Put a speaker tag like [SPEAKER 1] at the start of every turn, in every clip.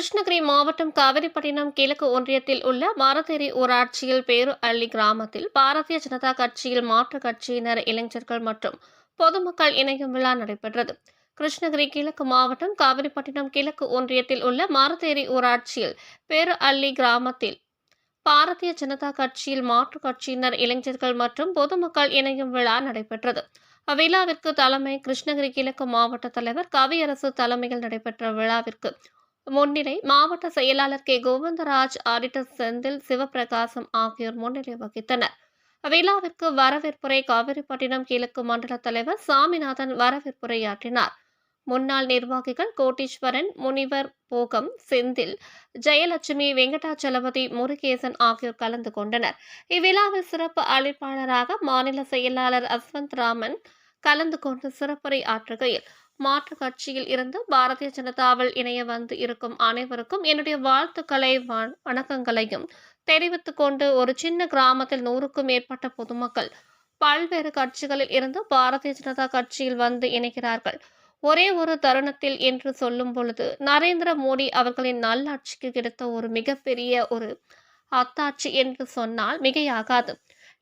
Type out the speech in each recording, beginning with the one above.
[SPEAKER 1] கிருஷ்ணகிரி மாவட்டம் காவிரிப்பட்டினம் கிழக்கு ஒன்றியத்தில் உள்ள மரத்தேரி ஊராட்சியில் பேரு அள்ளி கிராமத்தில் பாரதிய ஜனதா கட்சியில் மாற்றுக் கட்சியினர் இளைஞர்கள் மற்றும் பொதுமக்கள் இணையும் விழா நடைபெற்றது. கிருஷ்ணகிரி கிழக்கு மாவட்டம் காவிரிப்பட்டினம் கிழக்கு ஒன்றியத்தில் உள்ள மரத்தேரி ஊராட்சியில் பேரு அள்ளி கிராமத்தில் பாரதிய ஜனதா கட்சியில் மாற்றுக் கட்சியினர் இளைஞர்கள் மற்றும் பொதுமக்கள் இணையும் விழா நடைபெற்றது. அவ்விழாவிற்கு தலைமை கிருஷ்ணகிரி கிழக்கு மாவட்ட தலைவர் கவியரசு தலைமையில் நடைபெற்ற விழாவிற்கு முன்னிலை மாவட்ட செயலாளர் கே. கோவிந்தராஜ் ஆடிட்டர் செந்தில் சிவபிரகாசம் ஆகியோர் முன்னிலை வகித்தனர். விழாவிற்கு வரவேற்புரை காவிரிப்பட்டினம் கிழக்கு மண்டல தலைவர் சாமிநாதன் வரவேற்புரையாற்றினார். முன்னாள் நிர்வாகிகள் கோட்டீஸ்வரன் முனிவர் போகம் செந்தில் ஜெயலட்சுமி வெங்கடாச்சலபதி முருகேசன் ஆகியோர் கலந்து கொண்டனர். இவ்விழாவில் சிறப்பு அழைப்பாளராக மாநில செயலாளர் அஸ்வந்த் ராமன் கலந்து கொண்டு சிறப்புரை ஆற்றுகையில் மாற்று கட்சியில் இருந்து பாரதிய ஜனதாவில் இணைய வந்து இருக்கும் அனைவருக்கும் என்னுடைய வாழ்த்துக்களை வணக்கங்களையும் தெரிவித்துக் கொண்டு ஒரு சின்ன கிராமத்தில் நூறுக்கும் மேற்பட்ட பொதுமக்கள் பல்வேறு கட்சிகளில் இருந்து பாரதிய ஜனதா கட்சியில் வந்து இணைகிறார்கள். ஒரே ஒரு தருணத்தில் என்று சொல்லும் பொழுது நரேந்திர மோடி அவர்களின் நல்லாட்சிக்கு கிடைத்த ஒரு மிகப்பெரிய ஒரு அத்தாட்சி என்று சொன்னால் மிகையாகாது.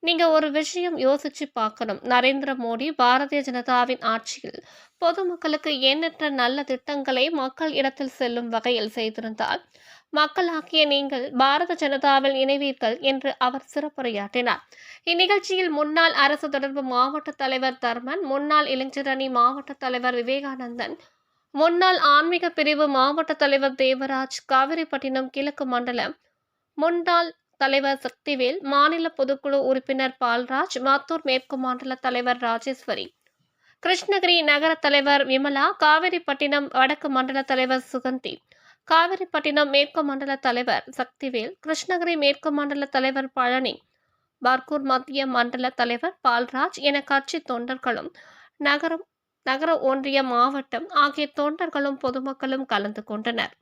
[SPEAKER 1] நீங்கள் ஒரு விஷயம் யோசிச்சு பார்க்கணும். நரேந்திர மோடி பாரதிய ஜனதாவின் ஆட்சியில் பொதுமக்களுக்கு எண்ணற்ற நல்ல திட்டங்களை மக்கள் இடத்தில் செல்லும் வகையில் செய்திருந்தால் மக்களாகிய நீங்கள் பாரத ஜனதாவில் இணைவீர்கள் என்று அவர் சிறப்புரையாற்றினார். இந்நிகழ்ச்சியில் முன்னாள் அரசு தொடர்பு மாவட்ட தலைவர் தர்மன் முன்னாள் இளைஞரணி மாவட்ட தலைவர் விவேகானந்தன் முன்னாள் ஆன்மீக பிரிவு மாவட்ட தலைவர் தேவராஜ் காவிரிப்பட்டினம் கிழக்கு மண்டலம் முன்னாள் தலைவர் சக்திவேல் மாநில பொதுக்குழு உறுப்பினர் பால்ராஜ் மாத்தூர் மேற்கு மண்டல தலைவர் ராஜேஸ்வரி. கிருஷ்ணகிரி நகர தலைவர் விமலா காவிரிப்பட்டினம் வடக்கு மண்டல தலைவர் சுகந்தி. காவிரிப்பட்டினம் மேற்கு மண்டல தலைவர் சக்திவேல் கிருஷ்ணகிரி மேற்கு மண்டல தலைவர் பழனி. பர்கூர் மத்திய மண்டல தலைவர் பால்ராஜ் என கட்சி தொண்டர்களும் நகரம் நகர ஒன்றிய மாவட்டம் ஆகிய தொண்டர்களும் பொதுமக்களும் கலந்து கொண்டனர்.